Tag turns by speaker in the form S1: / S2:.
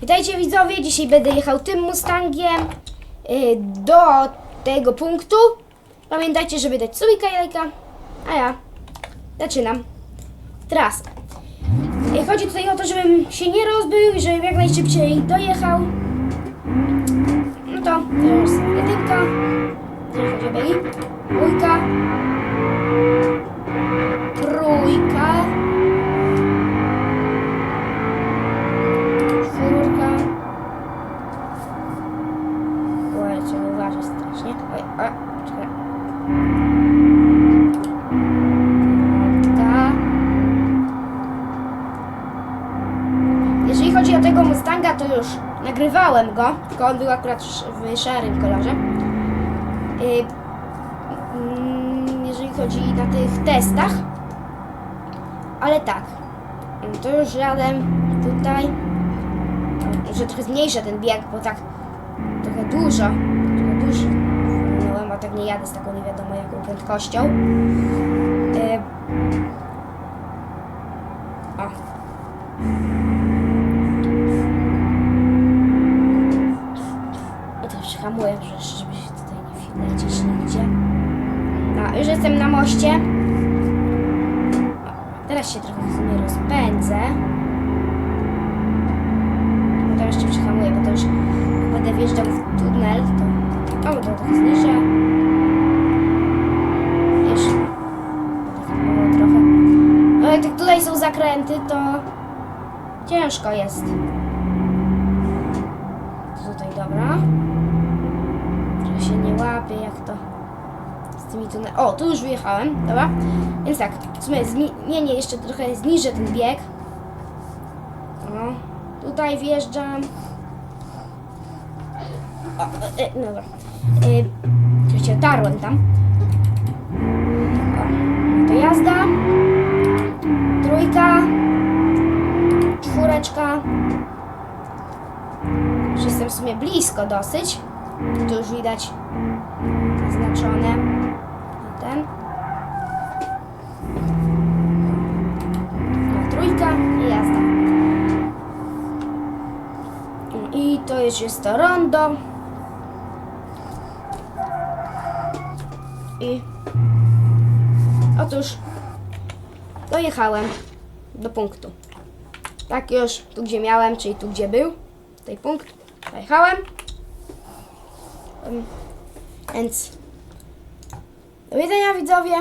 S1: Witajcie widzowie, dzisiaj będę jechał tym Mustangiem y, do tego punktu. Pamiętajcie, żeby dać subika i lajka, a ja zaczynam trasę. Y, Chodzi tutaj o to, żebym się nie rozbył i żebym jak najszybciej dojechał. No to jest jedynka, dwójka, czekaj. Piątka. Jeżeli chodzi o tego Mustanga, to już nagrywałem go, tylko on był akurat w szarym kolorze. Y, mm, Jeżeli chodzi na tych testach, ale tak, to już jadę tutaj że trochę zmniejszę ten bieg, bo tak trochę dużo, tak nie jadę z taką nie wiadomo jaką prędkością. E... O. I to przyhamuję, żeby się tutaj nie lecieć nigdzie. No, już jestem na moście. Teraz się trochę w sumie rozpędzę. To jeszcze przyhamuję, bo to już zakręty, to ciężko jest. Tutaj dobra. Trochę się nie łapie, jak to z tymi tunel... O, tu już wyjechałem, dobra. Więc tak, w sumie zmienię jeszcze trochę, zniżę ten bieg. O, tutaj wjeżdżam. O, e, e, dobra. E, oczywiście dotarłem tam. O, no to jazda. Czwóreczka. Już jestem w sumie blisko dosyć. Tu już widać zaznaczone. Ten. No, trójka i jazda. I to już jest to rondo. I otóż dojechałem do punktu. Tak już tu gdzie miałem, czyli tu gdzie był, tutaj punkt, dojechałem. Em, Więc do widzenia widzowie.